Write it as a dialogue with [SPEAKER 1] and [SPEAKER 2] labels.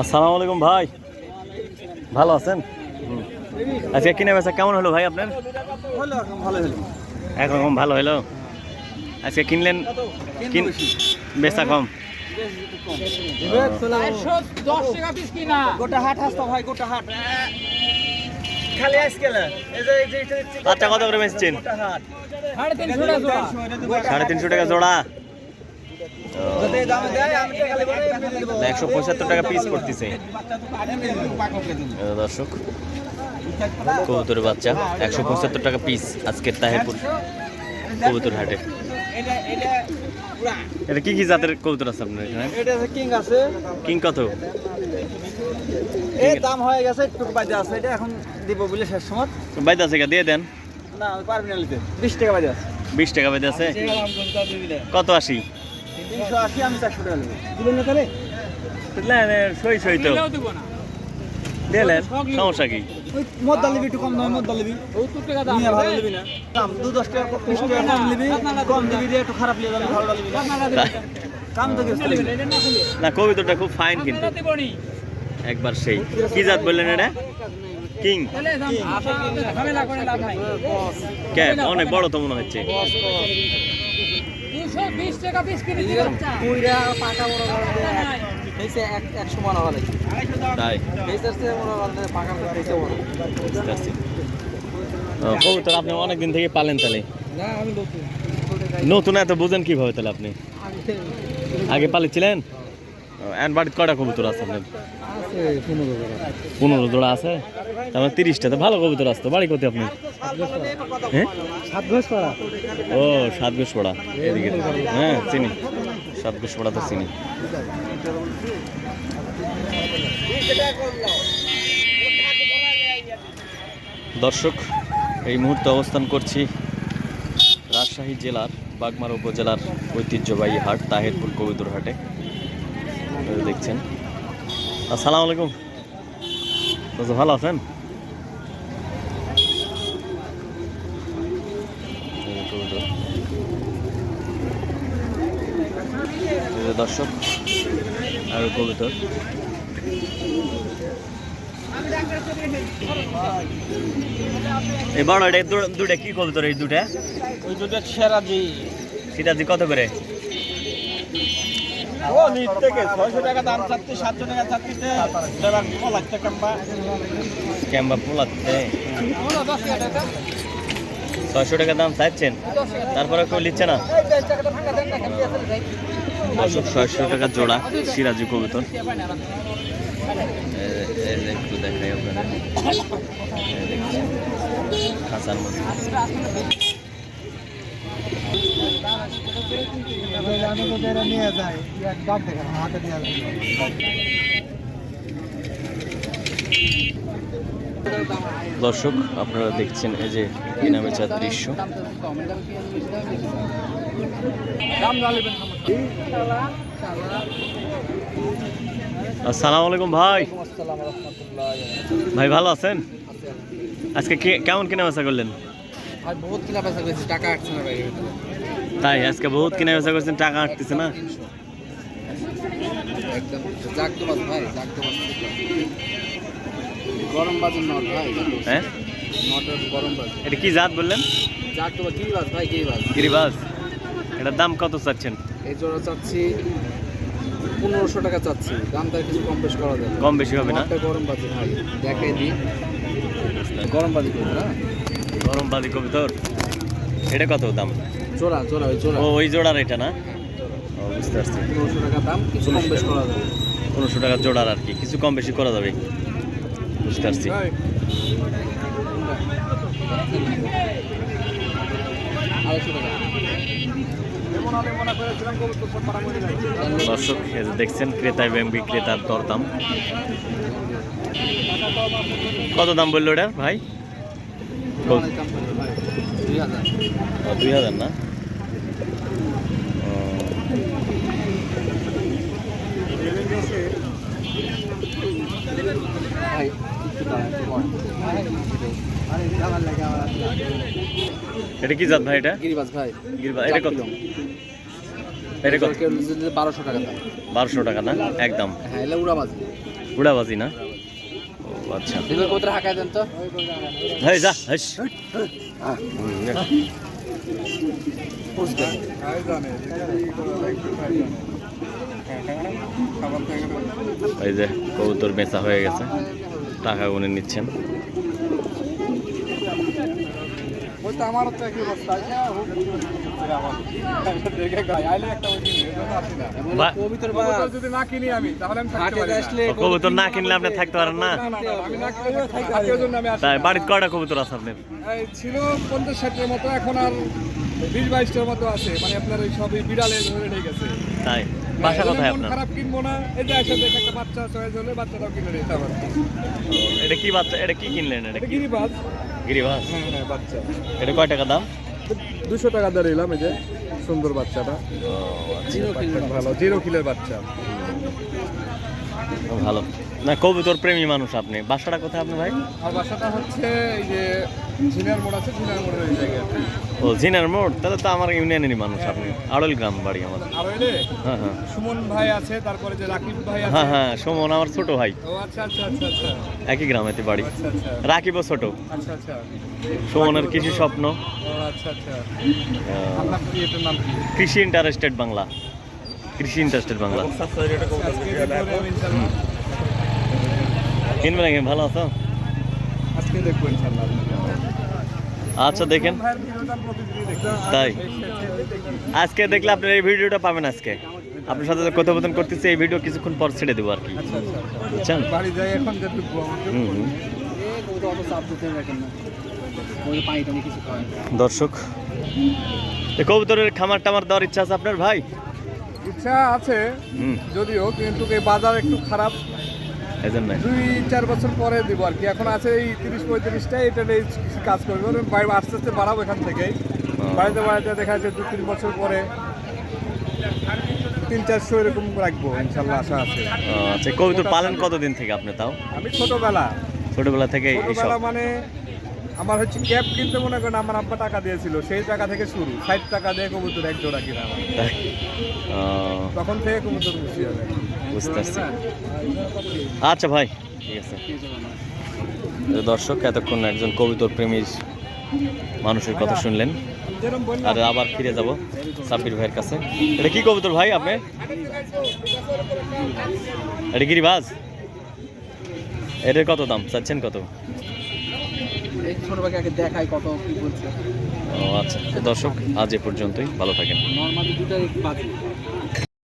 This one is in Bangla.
[SPEAKER 1] আসসালামু আলাইকুম ভাই। ভালো আছেন। আজকে কিনে বেচা কেমন হলো ভাই আপনার? একরকম ভালো হলো। আজকে কিনলেন কিন বেচা কম।
[SPEAKER 2] গোটা হাট ভাই, গোটা হাট।
[SPEAKER 1] বাচ্চা কত করে বেচছেন?
[SPEAKER 3] সাড়ে তিনশো টাকা জোড়া।
[SPEAKER 1] একশো পঁচাত্তর টাকা পিস করতেছে দর্শক কবুতরের বাচ্চা একশো পঁচাত্তর টাকা পিস আজকের তাহেরপুর কবুতর হাটে।
[SPEAKER 2] এটা
[SPEAKER 1] কি কি জাতের কবুতর আছে আপনার এখানে?
[SPEAKER 2] এটা কিং আছে।
[SPEAKER 1] কিং কত?
[SPEAKER 2] এই দাম হয়ে গেছে একটু বাজে আছে এটা এখন দিব বলে শেষ সময়।
[SPEAKER 1] বাইদ আছে দিয়ে দেন।
[SPEAKER 2] না পারবি না নিতে। বিশ টাকা বাজে আছে।
[SPEAKER 1] বিশ টাকা বাইদ আছে? কত আশি?
[SPEAKER 2] তিনশো আশি আমি চারশো টাকা নেব। দিবেন না তাহলে?
[SPEAKER 1] সই সই তো। দিলেন সমস্যা কি?
[SPEAKER 2] ওই মদ একটু কম নয় মদ ডালিবি
[SPEAKER 3] সত্তর টাকা দাম
[SPEAKER 2] ভালো না। দাম দু দশ টাকা বিশ টাকা কম নিবি। কম দিবি দিয়ে একটু খারাপ নিয়ে যাবে ভালো ডালিবি না।
[SPEAKER 3] না
[SPEAKER 1] কবিতাটা খুব ফাইন কিন্তু। একবার সেই। কি জাত বললেন এটা? কিং।
[SPEAKER 3] তাহলে দাম, আপনারা ঝামেলা করে লাভ নাই।
[SPEAKER 1] কে? অনেক বড় তো মনে হচ্ছে।
[SPEAKER 3] 220 টাকা পিস কিনে দিবেন চা।
[SPEAKER 2] পুইরা পাকা বড়।
[SPEAKER 3] নাই।
[SPEAKER 2] এইসে এক এক সমান হলে।
[SPEAKER 1] তাই?
[SPEAKER 2] এইসে হলে পাকা বড় এইসে বড়
[SPEAKER 1] বুঝতে পারছি। ও, কবুতর আপনি অনেকদিন থেকে পালেন তাহলে।
[SPEAKER 2] না আমি নতুন।
[SPEAKER 1] নতুন এত বুঝেন কীভাবে তাহলে আপনি? আগে পালিছিলেন? এন্ড বাড়িতে কয়টা কবুতর আছে আপনার?
[SPEAKER 2] পনেরো
[SPEAKER 1] জোড়া আছে। তার মানে তিরিশটা তো ভালো কবুতর আসতো বাড়ি কোথায় আপনি হ্যাঁ ও সাত পড়া। এদিকে। হ্যাঁ চিনি। সাত পড়া তো চিনি। দর্শক এই মুহূর্তে অবস্থান করছি রাজশাহী জেলার বাগমারা উপজেলার ঐতিহ্যবাহী হাট, তাহেরপুর কবিতুর হাটে দেখছেন। আসসালামু আলাইকুম। ভালো আছেন? দর্শক, আর কবুতর। এই বড় এটা দুটা কি কবুতর এই দুটা?
[SPEAKER 2] ওই দুটো সেরা জি
[SPEAKER 1] সেটা দি কত করে?
[SPEAKER 2] ও থেকে। ছয়শো টাকা দাম চাচ্ছি সাতশো টাকা চাচ্ছি। সেরা লাখ টাকা
[SPEAKER 1] ক্যাম্বা। পোলাতে
[SPEAKER 3] হলো 10 টাকা।
[SPEAKER 1] ছয়শো টাকা দাম চাইছেন তারপরে কেউ নিচ্ছে না?
[SPEAKER 3] এই 10 টাকাটা ফাঁকা দেন না, খালি আছে? ভাই।
[SPEAKER 1] দর্শক ছয়শো টাকা জোড়া সিরাজি কবুতর। একটু দেখাই মধ্যে। দর্শক আপনারা দেখছেন এই যে কেনা বেচার দৃশ্য। আসসালামু আলাইকুম ভাই। ভাই ভালো আছেন? আজকে কেমন কেনা বেচা করলেন
[SPEAKER 2] বহুত কিনা পয়সা করেছি টাকা আসছে না ভাই
[SPEAKER 1] তাই আজকে বহুত কেনা বেচা করছেন টাকা আটতেছে না?
[SPEAKER 2] গরম বাজের নট ভাই।
[SPEAKER 1] হ্যাঁ?
[SPEAKER 2] নটের গরম বাজ।
[SPEAKER 1] এটা কি জাত বললেন?
[SPEAKER 2] কি বাজ ভাই কি
[SPEAKER 1] গিরিবাজ। এটার দাম কত চাচ্ছেন?
[SPEAKER 2] এই জোড়া চাচ্ছি পনেরোশো টাকা চাচ্ছি। দামটা কিছু কম বেশ করা যাবে।
[SPEAKER 1] কম বেশি হবে না?
[SPEAKER 2] গরম বাজে ভাই দেখাই দিই। গরম বাজি না?
[SPEAKER 1] গরম বাদি কবিতর এটা কত দাম?
[SPEAKER 2] জোড়া জোড়া ওই জোড়া।
[SPEAKER 1] ও ওই জোড়ার এটা না? ও বুঝতে পারছি।
[SPEAKER 2] পনেরোশো টাকা দাম কিছু কম বেশ করা যাবে।
[SPEAKER 1] পনেরোশো টাকা জোড়ার আর কি কিছু কম বেশি করা যাবে। বুঝতে পারছি।
[SPEAKER 2] আড়াইশো টাকা।
[SPEAKER 1] দর্শক দেখছেন ক্রেতা এবং বিক্রেতার দরদাম। কত দাম বলল ওটার ভাই?
[SPEAKER 2] দুই হাজার
[SPEAKER 1] না ও,
[SPEAKER 2] ভাই একটু দাঁড়ান, একটু বল। আরে আমার লাগে আমার
[SPEAKER 1] এটা কি জাত ভাই এটা?
[SPEAKER 4] গিরিবাজ ভাই।
[SPEAKER 1] গিরবা এটা কত? এটা কত?
[SPEAKER 4] বারোশো টাকা দাম।
[SPEAKER 1] বারোশো টাকা না? একদম।
[SPEAKER 4] হ্যাঁ এলে উড়াবাজ।
[SPEAKER 1] উড়াবাজি না? ও আচ্ছা।
[SPEAKER 4] কোথায় হাঁকায় দেন তো।
[SPEAKER 1] হয়ে যা হাস। এই যে কবুতর বেচা হয়ে গেছে। টাকা গুনে নিচ্ছেন।
[SPEAKER 3] ওই তো আমারও তো একই অবস্থা।
[SPEAKER 4] কবিতর
[SPEAKER 3] যদি না কিনি আমি তাহলে আমি থাকতে
[SPEAKER 4] হাটে
[SPEAKER 3] পারি না।
[SPEAKER 4] আসলে
[SPEAKER 1] ও, কবুতর না কিনলে আপনি থাকতে পারেন না? তাই
[SPEAKER 3] না।
[SPEAKER 1] বাড়িতে কয়টা কবুতর আছে আপনার?
[SPEAKER 3] ছিল পঞ্চাশ ষাটের মতো এখন আর বিশ বাইশটার মতো আছে। মানে আপনার ওই সবই বিড়ালে ধরে নিয়ে গেছে।
[SPEAKER 1] তাই বাসা
[SPEAKER 3] এই
[SPEAKER 1] কোথায় আপনার?
[SPEAKER 3] খারাপ কিনবো না। এই যে আসলে একটা বাচ্চা চয়েস হলে বাচ্চাটাও কিনে নিতে পারব
[SPEAKER 1] এটা কি বাচ্চা? এটা কি কিনলেন? এটা
[SPEAKER 3] গিরিবাজ।
[SPEAKER 1] গিরিবাস।
[SPEAKER 3] হ্যাঁ হ্যাঁ বাচ্চা।
[SPEAKER 1] এটা কয় টাকা দাম?
[SPEAKER 3] দুশো টাকা দাঁড়িয়ে এলাম এই যে সুন্দর বাচ্চাটা।
[SPEAKER 4] জিরো কিলো
[SPEAKER 3] ভালো জিরো কিলের বাচ্চা।
[SPEAKER 1] ভালো। না কবুতর প্রেমী মানুষ আপনি। বাসাটা কোথায় আপনি ভাই?
[SPEAKER 3] আর বাসাটা হচ্ছে এই যে ঝিনার মোড় আছে ঝিনার মোড়ের ওই জায়গায়
[SPEAKER 1] ও জিনার মোড়? তাহলে তো আমার ইউনিয়নেরই মানুষ আপনি। আড়ল গ্রাম বাড়ি আমার। হ্যাঁ হ্যাঁ।
[SPEAKER 3] সুমন ভাই আছে তারপরে যে রাকিব ভাই আছে।
[SPEAKER 1] হ্যাঁ হ্যাঁ সুমন আমার ছোট ভাই।
[SPEAKER 3] ও আচ্ছা আচ্ছা আচ্ছা আচ্ছা।
[SPEAKER 1] একই গ্রামেতে বাড়ি।
[SPEAKER 3] আচ্ছা আচ্ছা।
[SPEAKER 1] রাকিবও ছোট।
[SPEAKER 3] আচ্ছা আচ্ছা।
[SPEAKER 1] সুমনের কৃষি স্বপ্ন।
[SPEAKER 3] ও আচ্ছা আচ্ছা। আপনার কি এটার নাম কি?
[SPEAKER 1] কৃষি ইন্টারেস্টেড বাংলা। কৃষি ইন্টারেস্টেড বাংলা
[SPEAKER 3] আজকে দেখব আমি ইনশাল্লাহ
[SPEAKER 1] কিনবে নাকি? ভালো আছো?
[SPEAKER 3] আজকে দেখব ইনশাল্লাহ
[SPEAKER 1] আচ্ছা দেখেন। তাই। আজকে দেখলে আপনার এই ভিডিওটা পাবেন আজকে। আপনার সাথে কথোপকথন করতেছি এই ভিডিও কিছুক্ষণ পর ছেড়ে দেবো আর কি।
[SPEAKER 3] আচ্ছা আচ্ছা।
[SPEAKER 1] বুঝছেন। দর্শক এই কবুতরের খামার টামার দেওয়ার ইচ্ছা আছে আপনার ভাই?
[SPEAKER 3] ইচ্ছা আছে যদিও কিন্তু এই বাজার একটু খারাপ। দুই চার বছর পরে দিব আর কি। এখন আছে এই তিরিশ পঁয়ত্রিশটা এটা নিয়ে কাজ করব। বাইরে আস্তে আস্তে বাড়াবো এখান থেকে বাড়িতে বাড়িতে দেখা যাচ্ছে দু তিন বছর পরে তিন চারশো এরকম রাখব ইনশাল্লাহ আশা আছে।
[SPEAKER 1] আচ্ছা কবুতর পালন কতদিন থেকে আপনি তাও?
[SPEAKER 3] আমি ছোটবেলা।
[SPEAKER 1] ছোটবেলা থেকে
[SPEAKER 3] ছোটবেলা মানে আমার হচ্ছে ক্যাব কিনতে মনে করেন আমার আব্বা টাকা দিয়েছিল সেই টাকা থেকে শুরু। ষাট টাকা দিয়ে কবুতর এক জোড়া কিনা। তখন থেকে কবুতর খুশি হবে।
[SPEAKER 1] বুঝতে পারছি আচ্ছা ভাই ঠিক আছে। দর্শক এতক্ষণ একজন কবিতর প্রেমীর মানুষের কথা শুনলেন। আর আবার ফিরে যাব সাব্বির ভাইয়ের কাছে। এটা কি কবুতর ভাই আপনি? এটা গিরিবাজ? এটার কত দাম? চাচ্ছেন কত?
[SPEAKER 4] দেখাই কত কি বলছে।
[SPEAKER 1] ও আচ্ছা দর্শক আজ এ পর্যন্তই। ভালো থাকেন।
[SPEAKER 4] নর্মালি